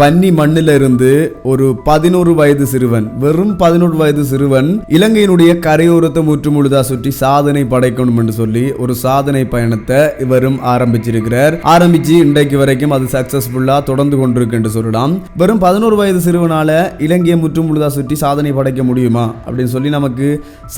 பன்னி மண்ணில இருந்து ஒரு பதினோரு வயது சிறுவன் வெறும் பதினோரு வயது சிறுவன் இலங்கையினுடைய கரையோரத்தை முற்றுமுழுதா சுற்றி சாதனை படைக்கணும் என்று சொல்லி ஒரு சாதனை பயணத்தை இவரும் ஆரம்பிச்சிருக்கிறார். ஆரம்பிச்சு இன்றைக்கு வரைக்கும் அது சக்சஸ்ஃபுல்லா தொடர்ந்து கொண்டிருக்கு என்று சொல்லலாம். வெறும் பதினோரு வயது சிறுவனால இலங்கையை முற்றுமுழுதா சுற்றி சாதனை படைக்க முடியுமா அப்படின்னு சொல்லி நமக்கு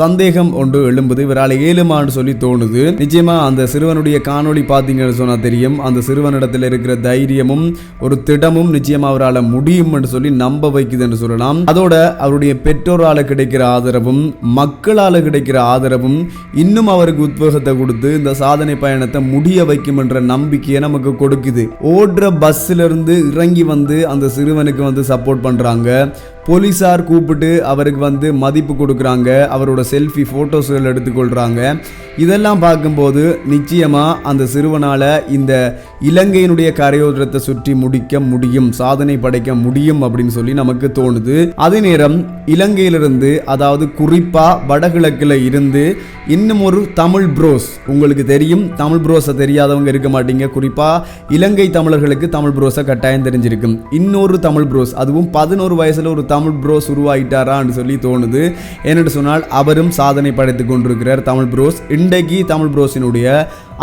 சந்தேகம் ஒன்று எழும்புது. இவரால் ஏழுமான்னு சொல்லி தோணுது. நிச்சயமா அந்த சிறுவனுடைய காணொளி பார்த்தீங்கன்னு சொன்னா தெரியும். அந்த சிறுவனிடத்தில் இருக்கிற தைரியமும் ஒரு திடமும் நிச்சயமா அவரால் முடியும் என்று சொல்லி நம்ப வைக்குது என்று சொல்லலாம். அதோட அவருடைய பெற்றோரால் கிடைக்கிற ஆதரவும் மக்களால் கிடைக்கிற ஆதரவும் இன்னும் அவருக்கு உத்வேகத்தை கொடுத்து இந்த சாதனை பயணத்தை முடிய வைக்கும் என்ற நம்பிக்கையை நமக்கு கொடுக்குது. ஓடுற பஸ்ல இருந்து இறங்கி வந்து அந்த சிறுவனுக்கு வந்து சப்போர்ட் பண்றாங்க. போலீஸார் கூப்பிட்டு அவருக்கு வந்து மதிப்பு கொடுக்குறாங்க. அவரோட செல்ஃபி ஃபோட்டோஸ்கள் எடுத்துக்கொள்கிறாங்க இதெல்லாம் பார்க்கும்போது நிச்சயமாக அந்த சிறுவனால் இந்த இலங்கையினுடைய கரையோரத்தை சுற்றி முடிக்க முடியும் சாதனை படைக்க முடியும் அப்படின்னு சொல்லி நமக்கு தோணுது. அதே நேரம் இலங்கையிலிருந்து அதாவது குறிப்பாக வடகிழக்கில் இருந்து இன்னும் ஒரு தமிழ் ப்ரோஸ் உங்களுக்கு தெரியும் தமிழ் ப்ரோஸை தெரியாதவங்க இருக்க மாட்டீங்க. குறிப்பாக இலங்கை தமிழர்களுக்கு தமிழ் ப்ரோஸை கட்டாயம் தெரிஞ்சிருக்கும். இன்னொரு தமிழ் ப்ரோஸ் அதுவும் பதினோரு வயசில் ஒரு தமிழ் தமிழ் ப்ரோஸ் உருவாகிட்டாரான்னு சொல்லி தோணுது. என்னென்று சொன்னால் அவரும் சாதனை படைத்து கொண்டிருக்கிறார் தமிழ் ப்ரோஸ் இன்றைக்கு தமிழ் ப்ரோஸினுடைய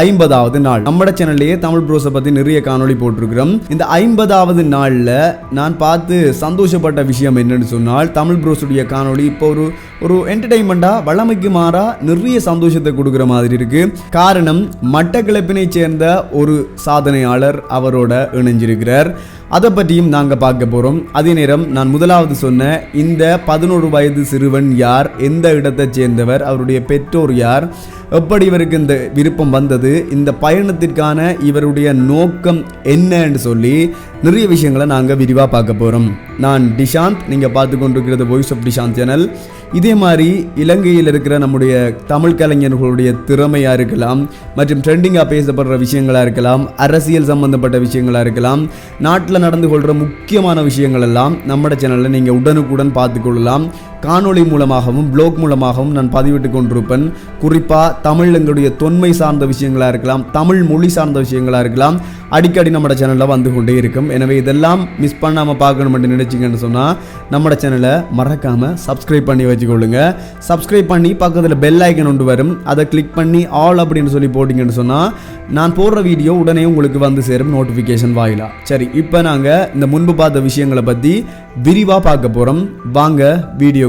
ஐம்பதாவது நாள். நம்மட சேனல்லையே தமிழ் ப்ரோஸை பற்றி நிறைய காணொளி போட்டிருக்கிறோம். இந்த ஐம்பதாவது நாளில் நான் பார்த்து சந்தோஷப்பட்ட விஷயம் என்னன்னு சொன்னால் தமிழ் ப்ரோஸுடைய காணொளி இப்போ ஒரு ஒரு என்டர்டைன்மெண்ட்டாக வளமைக்கு மாறா நிறைய சந்தோஷத்தை கொடுக்குற மாதிரி இருக்குது காரணம் மட்டக்கிழப்பினை சேர்ந்த ஒரு சாதனையாளர் அவரோட இணைஞ்சிருக்கிறார். அதை பற்றியும் நாங்கள் பார்க்க போகிறோம் அதே நேரம் நான் முதலாவது சொன்ன இந்த பதினோரு வயது சிறுவன் யார் எந்த இடத்தைச் சேர்ந்தவர் அவருடைய பெற்றோர் யார் எப்படி இவருக்கு இந்த விருப்பம் வந்தது இந்த பயணத்திற்கான இவருடைய நோக்கம் என்னன்னு சொல்லி நிறைய விஷயங்களை நாங்கள் விரிவாக பார்க்க போகிறோம் நான் டிஷாந்த் நீங்கள் பார்த்து கொண்டிருக்கிறது வாய்ஸ் ஆஃப் டிஷாந்த் சேனல் இதே மாதிரி இலங்கையில் இருக்கிற நம்முடைய தமிழ் கலைஞர்களுடைய திறமையாக இருக்கலாம் மற்றும் ட்ரெண்டிங்காக பேசப்படுற விஷயங்களாக இருக்கலாம் அரசியல் சம்பந்தப்பட்ட விஷயங்களாக இருக்கலாம் நாட்டில் நடந்து கொள்கிற முக்கியமான விஷயங்கள் எல்லாம் நம்மட சேனலில் நீங்கள் உடனுக்குடன் பார்த்துக்கொள்ளலாம். காணொளி மூலமாகவும் ப்ளோக் மூலமாகவும் நான் பதிவிட்டு கொண்டிருப்பேன். குறிப்பாக தமிழ் எங்களுடைய தொன்மை சார்ந்த விஷயங்களாக இருக்கலாம் தமிழ் மொழி சார்ந்த விஷயங்களாக இருக்கலாம் அடிக்கடி நம்ம சேனலில் வந்து கொண்டே இருக்கும். எனவே இதெல்லாம் மிஸ் பண்ணாமல் பார்க்கணும்னு நினச்சிங்கன்னு சொன்னால் நம்மளோட சேனலை மறக்காமல் சப்ஸ்கிரைப் பண்ணி வச்சுக்கொள்ளுங்க. சப்ஸ்கிரைப் பண்ணி பக்கத்தில் பெல் ஐக்கன் ஒன்று வரும். அதை கிளிக் பண்ணி ஆல் அப்படின்னு சொல்லி போட்டிங்கன்னு சொன்னால் நான் போடுற வீடியோ உடனே உங்களுக்கு வந்து சேரும் நோட்டிஃபிகேஷன் வாயிலா. சரி இப்போ நாங்கள் இந்த முன்பு பார்த்த விஷயங்களை பற்றி விரிவாக பார்க்க போகிறோம் வாங்க video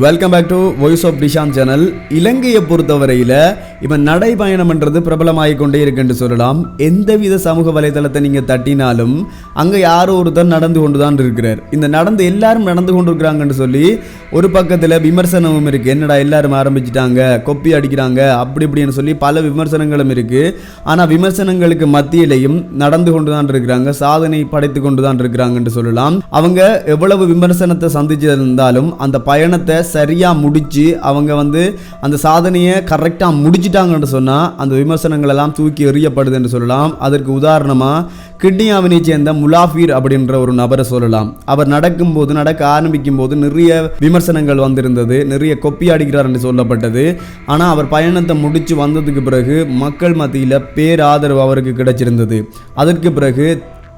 welcome back to voice of Dishan channel இலங்கையை பொறுத்தவரையில் இப்போ நடைபயணம்ன்றது பிரபலமாகிக் கொண்டே இருக்குன்னு சொல்லலாம். எந்தவித சமூக வலைதளத்தை நீங்கள் தட்டினாலும் அங்கே யாரோ ஒருத்தர் நடந்து கொண்டு தான் இருக்கிறார். இந்த நடந்து எல்லாரும் நடந்து கொண்டு இருக்கிறாங்கன்னு சொல்லி ஒரு பக்கத்தில் விமர்சனமும் இருக்குது என்னடா எல்லாரும் ஆரம்பிச்சிட்டாங்க கொப்பி அடிக்கிறாங்க அப்படி இப்படின்னு சொல்லி பல விமர்சனங்களும் இருக்குது ஆனால் விமர்சனங்களுக்கு மத்தியிலையும் நடந்து கொண்டு தான் இருக்கிறாங்க சாதனை படைத்து கொண்டு தான் இருக்கிறாங்கன்னு சொல்லலாம். அவங்க எவ்வளவு விமர்சனத்தை சந்திச்சிருந்தாலும் அந்த பயணத்தை சரியாக முடித்து அவங்க வந்து அந்த சாதனையை கரெக்டாக முடிச்சிட்டாங்கன்னு சொன்னால் அந்த விமர்சனங்கள் எல்லாம் தூக்கி எறியப்படுது என்று சொல்லலாம். அதற்கு உதாரணமாக கிட்னியாவினை சேர்ந்த முலாஃபீர் அப்படின்ற ஒரு நபரை சொல்லலாம். அவர் நடக்கும்போது நடக்க ஆரம்பிக்கும் போது நிறைய விமர்சனங்கள் வந்திருந்தது நிறைய கொப்பி அடிக்கிறார் என்று சொல்லப்பட்டது. ஆனால் அவர் பயணத்தை முடித்து வந்ததுக்கு பிறகு மக்கள் மத்தியில் பேராதரவு அவருக்கு கிடைச்சிருந்தது. அதற்கு பிறகு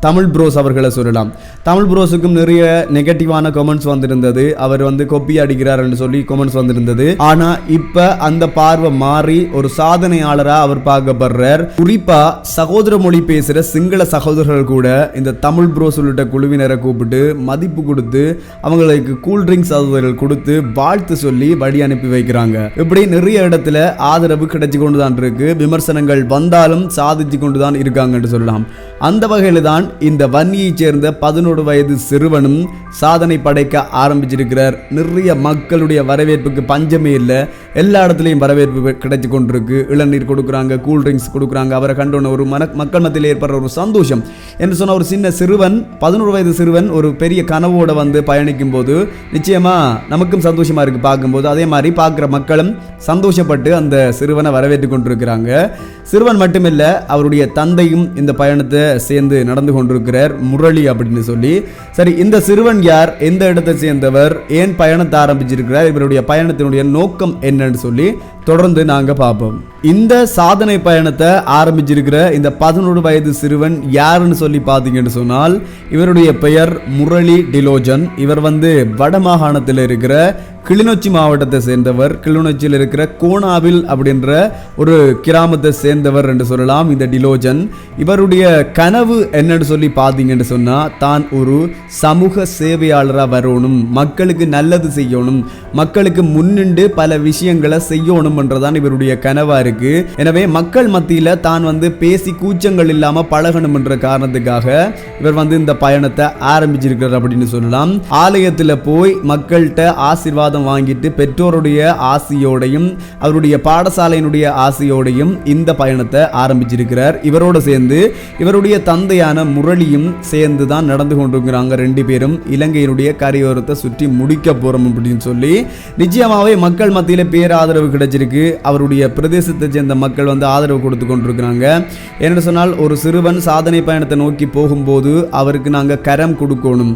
தமிழ் ப்ரோஸ் அவர்களை சொல்லலாம். தமிழ் ப்ரோஸுக்கும் நிறைய நெகட்டிவான கமெண்ட்ஸ் வந்திருந்தது. அவர் வந்து கொப்பி அடிக்கிறார்னு சொல்லி கமெண்ட்ஸ் வந்திருந்தது. ஆனால் இப்போ அந்த பார்வை மாறி ஒரு சாதனையாளராக அவர் பார்க்கப்படுறார். குறிப்பாக சகோதர மொழி பேசுகிற சிங்கள சகோதரர்கள் கூட இந்த தமிழ் ப்ரோஸ் உள்ளிட்ட குழுவினரை கூப்பிட்டு மதிப்பு கொடுத்து அவங்களுக்கு கூல் ட்ரிங்க்ஸ் சகோதரர்கள் கொடுத்து வாழ்த்து சொல்லி வழி அனுப்பி வைக்கிறாங்க. இப்படி நிறைய இடத்துல ஆதரவு கிடைச்சி கொண்டு தான் இருக்கு. விமர்சனங்கள் வந்தாலும் சாதிச்சு கொண்டு தான் இருக்காங்கன்னு சொல்லலாம். அந்த வகையில் தான் இந்த வன்னியைச் சேர்ந்த பதினோரு வயது சிறுவனும் சாதனை படைக்க ஆரம்பிச்சிருக்கிறார். நிறைய மக்களுடைய வரவேற்புக்கு பஞ்சமே இல்லை. எல்லா இடத்துலையும் வரவேற்பு கிடைச்சி கொண்டிருக்கு. இளநீர் கொடுக்குறாங்க கூல்ட்ரிங்க்ஸ் கொடுக்குறாங்க. அவரை கண்டோன ஒரு மன மக்கள் மத்தியில் ஏற்படுற ஒரு சந்தோஷம். என்று சொன்ன ஒரு சின்ன சிறுவன் பதினோரு வயது சிறுவன் ஒரு பெரிய கனவோட வந்து பயணிக்கும் போது நிச்சயமாக நமக்கும் சந்தோஷமாக இருக்குது பார்க்கும்போது. அதே மாதிரி பார்க்குற மக்களும் சந்தோஷப்பட்டு அந்த சிறுவனை வரவேற்று கொண்டிருக்கிறாங்க. சிறுவன் மட்டுமில்ல அவருடைய தந்தையும் இந்த பயணத்தை சேர்ந்து நடந்து கொண்டிருக்கிறார் முரளி அப்படின்னு சொல்லி. சரி இந்த சிறுவன் யார் எந்த இடத்தை சேர்ந்தவர் ஏன் பயணத்தை ஆரம்பிச்சிருக்கிறார் இவருடைய பயணத்தினுடைய நோக்கம் என்னன்னு சொல்லி தொடர்ந்து நாங்கள் பார்ப்போம். இந்த சாதனை பயணத்தை ஆரம்பிச்சிருக்கிற இந்த பதினோரு வயது சிறுவன் யாருன்னு சொல்லி பார்த்தீங்கன்னு சொன்னால் இவருடைய பெயர் முரளி டிலோஜன். இவர் வந்து வடமாகாணத்தில் இருக்கிற கிளிநொச்சி மாவட்டத்தை சேர்ந்தவர். கிளிநொச்சியில் இருக்கிற கோணாவில் அப்படின்ற ஒரு கிராமத்தை சேர்ந்தவர் என்று சொல்லலாம் இந்த டிலோஜன். இவருடைய கனவு என்னன்னு சொல்லி பார்த்தீங்கன்னு சொன்னால் தான் ஒரு சமூக சேவையாளராக வரணும் மக்களுக்கு நல்லது செய்யணும் மக்களுக்கு முன்னின்று பல விஷயங்களை செய்யணும் செய்யணும்ன்றதான் இவருடைய கனவா இருக்கு. எனவே மக்கள் மத்தியில தான் வந்து பேசி கூச்சங்கள் இல்லாம பழகணும் என்ற காரணத்துக்காக இவர் வந்து இந்த பயணத்தை ஆரம்பிச்சிருக்கிறார் அப்படின்னு சொல்லலாம். ஆலயத்துல போய் மக்கள்கிட்ட ஆசிர்வாதம் வாங்கிட்டு பெற்றோருடைய ஆசையோடையும் அவருடைய பாடசாலையினுடைய ஆசையோடையும் இந்த பயணத்தை ஆரம்பிச்சிருக்கிறார். இவரோட சேர்ந்து இவருடைய தந்தையான முரளியும் சேர்ந்து தான் நடந்து கொண்டிருக்கிறாங்க ரெண்டு பேரும். இலங்கையினுடைய கரையோரத்தை சுற்றி முடிக்க போறோம் அப்படின்னு சொல்லி நிச்சயமாவே மக்கள் மத்தியில பேராதரவு கிடைச்சிருக்கு. அவருடைய பிரதேசத்தை சேர்ந்த மக்கள் வந்து ஆதரவு கொடுத்து கொண்டிருக்கிறாங்க. என்னென்னு சொன்னால் ஒரு சிறுவன் சாதனை பயணத்தை நோக்கி போகும்போது அவருக்கு நாங்க கரம் கொடுக்கணும்.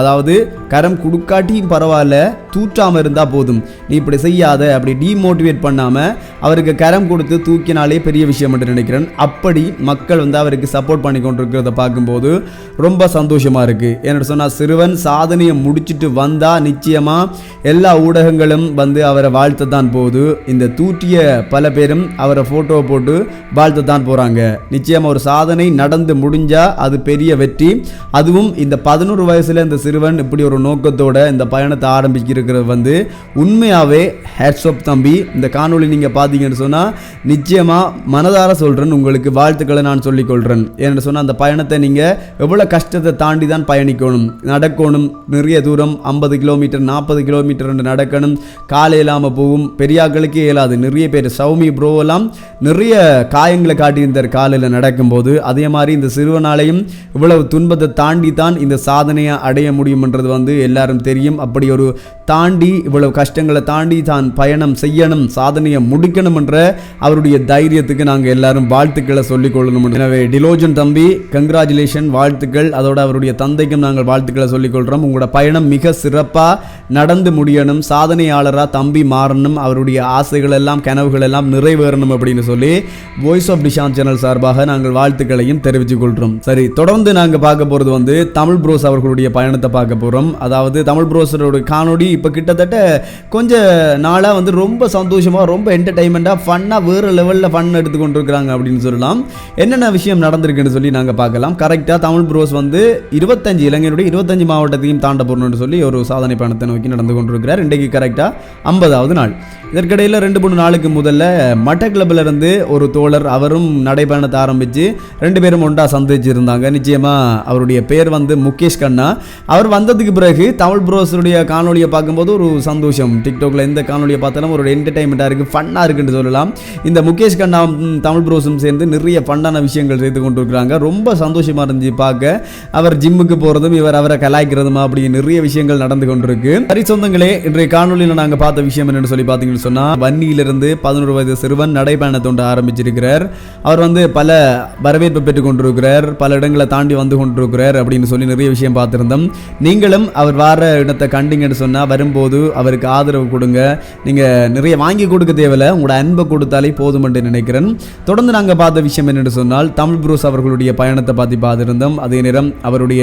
அதாவது கரம் கொடுக்காட்டியும் பரவாயில்ல தூற்றாமல் இருந்தால் போதும். நீ இப்படி செய்யாத அப்படி டீமோட்டிவேட் பண்ணாமல் அவருக்கு கரம் கொடுத்து தூக்கினாலே பெரிய விஷயம் என்று நினைக்கிறேன். அப்படி மக்கள் வந்து அவருக்கு சப்போர்ட் பண்ணி கொண்டிருக்கிறத பார்க்கும்போது ரொம்ப சந்தோஷமாக இருக்குது என்னோட சொன்னால் சிறுவன் சாதனையை முடிச்சுட்டு வந்தால் நிச்சயமாக எல்லா ஊடகங்களும் வந்து அவரை வாழ்த்தத்தான் போகுது. இந்த தூற்றிய பல பேரும் அவரை ஃபோட்டோவை போட்டு வாழ்த்தத்தான் போகிறாங்க நிச்சயமாக ஒரு சாதனை நடந்து முடிஞ்சால் அது பெரிய வெற்றி. அதுவும் இந்த பதினோரு வயசில் இந்த சிறுவன் இப்படி ஒரு நோக்கத்தோட இந்த பயணத்தை இருக்கிறது வந்து உண்மையாகவே ஹேட்ஸ்அப் தம்பி இந்த காணொலி நீங்கள் பார்த்தீங்கன்னு சொன்னால் நிச்சயமாக மனதார சொல்கிறேன் உங்களுக்கு வாழ்த்துக்களை நான் சொல்லிக்கொள்கிறேன் ஏன்னு சொன்னால் அந்த பயணத்தை நீங்கள் எவ்வளோ கஷ்டத்தை தாண்டி தான் பயணிக்கணும். நடக்கணும். நிறைய தூரம் ஐம்பது கிலோமீட்டர் நாற்பது கிலோமீட்டர் நடக்கணும். காலை இல்லாமல் போகும். பெரியாக்களுக்கே இயலாது. நிறைய பேர் சௌமி ப்ரோவெல்லாம் நிறைய காயங்களை காட்டியிருந்தார் காலையில் நடக்கும்போது. அதே மாதிரி இந்த சிறுவனாலையும் இவ்வளவு துன்பத்தை தாண்டி தான் இந்த சாதனையை அடைய முடியும்ன்றது வந்து எல்லாரும் தெரியும். அப்படி ஒரு தாண்டி இவ்வளவு கஷ்டங்களை தாண்டி தான் பயணம் செய்யணும் சாதனையை முடிக்கணும் என்ற அவருடைய தைரியத்துக்கு நாங்கள் எல்லாரும் வாழ்த்துக்களை சொல்லிக் கொள்ளணும். எனவே டிலோஜன் தம்பி கங்க்ராச்சுலேஷன் வாழ்த்துக்கள். அதோட அவருடைய தந்தைக்கும் நாங்கள் வாழ்த்துக்களை சொல்லிக் கொள்கிறோம் உங்களோட பயணம் மிக சிறப்பாக நடந்து முடியணும் சாதனையாளராக தம்பி மாறணும் அவருடைய ஆசைகள் எல்லாம் கனவுகள் எல்லாம் நிறைவேறணும் அப்படின்னு சொல்லி வாய்ஸ் ஆஃப் டிஷான் சேனல் சார்பாக நாங்கள் வாழ்த்துக்களையும் தெரிவித்துக் கொள்கிறோம் சரி தொடர்ந்து நாங்கள் பார்க்க போகிறது வந்து தமிழ் ப்ரோஸ் அவர்களுடைய பயணத்தை பார்க்க போகிறோம் அதாவது தமிழ் ப்ரோஸரோட காணொலி இப்போ கிட்டத்தட்ட கொஞ்ச நாளாக வந்து ரொம்ப சந்தோஷமாக ரொம்ப என்டர்டைன்மெண்ட்டாக ஃபன்னாக வேறு லெவலில் ஃபன் எடுத்து கொண்டிருக்கிறாங்க அப்படின்னு சொல்லலாம். என்னென்ன விஷயம் நடந்திருக்குன்னு சொல்லி நாங்கள் பார்க்கலாம். கரெக்டாக தமிழ் ப்ரோஸ் வந்து இருபத்தஞ்சு இளைஞருடைய இருபத்தஞ்சு மாவட்டத்தையும் தாண்ட போகணும்னு சொல்லி ஒரு சாதனை பயணத்தை நோக்கி நடந்து கொண்டிருக்கிறார். இன்றைக்கு கரெக்டாக ஐம்பதாவது நாள். இதற்கிடையில் ரெண்டு மூணு நாளுக்கு முதல்ல மட்டக்கிளப்பிலிருந்து ஒரு தோழர் அவரும் நடைபயணத்தை ஆரம்பித்து ரெண்டு பேரும் ஒன்றா சந்திச்சிருந்தாங்க நிச்சயமாக அவருடைய பேர் வந்து முகேஷ் கண்ணா. அவர் வந்ததுக்கு பிறகு தமிழ் ப்ரோஸருடைய காணொலியை பார்க்க பார்க்கும்போது ஒரு சந்தோஷம். டிக்டாக்ல எந்த காணொலியை பார்த்தாலும் ஒரு என்டர்டைன்மெண்ட்டாக இருக்குது ஃபன்னாக இருக்குன்னு சொல்லலாம். இந்த முகேஷ் கண்ணா தமிழ் ப்ரோஸும் சேர்ந்து நிறைய ஃபன்னான விஷயங்கள் செய்து கொண்டு இருக்கிறாங்க ரொம்ப சந்தோஷமாக இருந்துச்சு பார்க்க. அவர் ஜிம்முக்கு போகிறதும் இவர் அவரை கலாய்க்கிறதுமா அப்படி நிறைய விஷயங்கள் நடந்து கொண்டிருக்கு. சரி சொந்தங்களே இன்றைய காணொலியில் நாங்கள் பார்த்த விஷயம் என்னன்னு சொல்லி பார்த்தீங்கன்னு சொன்னால் வன்னியிலிருந்து பதினோரு வயது சிறுவன் நடைபயணத்தை ஆரம்பிச்சிருக்கிறார். அவர் வந்து பல வரவேற்பு பெற்றுக் கொண்டிருக்கிறார் பல இடங்களை தாண்டி வந்து கொண்டிருக்கிறார் அப்படின்னு சொல்லி நிறைய விஷயம் பார்த்துருந்தோம். நீங்களும் அவர் வார இடத்தை கண்டிங்கன்னு சொன்னால் வரும்போது அவருக்கு ஆதரவு கொடுங்க. நீங்கள் நிறைய வாங்கி கொடுக்க தேவையில்ல. உங்களோட அன்பை கொடுத்தாலே போதும் என்று நினைக்கிறேன். தொடர்ந்து நாங்கள் பார்த்த விஷயம் என்னென்னு சொன்னால் தமிழ் புரூஸ் அவர்களுடைய பயணத்தை பார்த்து பார்த்துருந்தோம். அதே நேரம் அவருடைய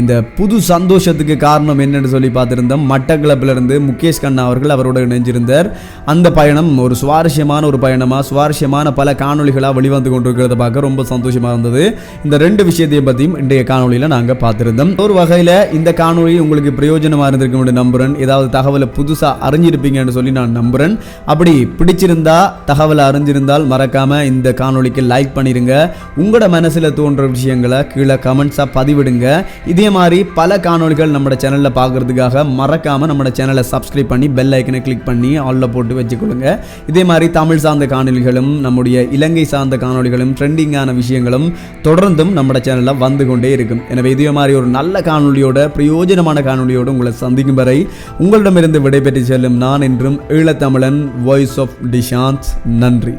இந்த புது சந்தோஷத்துக்கு காரணம் என்னென்னு சொல்லி பார்த்துருந்தோம். மட்டக்களப்பில் இருந்து முகேஷ் கண்ணா அவர்கள் அவரோட இணைஞ்சிருந்தார். அந்த பயணம் ஒரு சுவாரஸ்யமான ஒரு பயணமாக சுவாரஸ்யமான பல காணொலிகளாக வெளிவந்து கொண்டிருக்கிறத பார்க்க ரொம்ப சந்தோஷமாக இருந்தது. இந்த ரெண்டு விஷயத்தையும் பற்றியும் இன்றைய காணொலியில் நாங்கள் பார்த்துருந்தோம். ஒரு வகையில் இந்த காணொளி உங்களுக்கு பிரயோஜனமாக இருந்திருக்கும் என்று நம்புகிறேன் ஏதாவது தகவலை புதுசாக அறிஞ்சிருப்பீங்கன்னு சொல்லி நான் நம்புகிறேன் அப்படி பிடிச்சிருந்தா தகவலை அறிஞ்சிருந்தால் மறக்காமல் இந்த காணொளிக்கு லைக் பண்ணிடுங்க உங்களோட மனசில் தோன்ற விஷயங்களை கீழே கமெண்ட்ஸாக பதிவிடுங்க. இதே மாதிரி பல காணொளிகள் நம்ம சேனலில் பார்க்கறதுக்காக மறக்காமல் நம்ம சேனலை சப்ஸ்கிரைப் பண்ணி பெல் ஐக்கனை கிளிக் பண்ணி ஆலில் போட்டு வச்சுக்கொள்ளுங்க. இதே மாதிரி தமிழ் சார்ந்த காணொளிகளும் நம்முடைய இலங்கை சார்ந்த காணொளிகளும் ட்ரெண்டிங்கான விஷயங்களும் தொடர்ந்தும் நம்ம சேனலில் வந்து கொண்டே இருக்கும். எனவே இதே மாதிரி ஒரு நல்ல காணொலியோட பிரயோஜனமான காணொளியோடு உங்களை சந்திக்கும் வரை உங்களிடமிருந்து விடைபெற்று செல்லும் நான் என்றும் ஈழத்தமிழன் வாய்ஸ் ஆஃப் டிஷாந்த் நன்றி.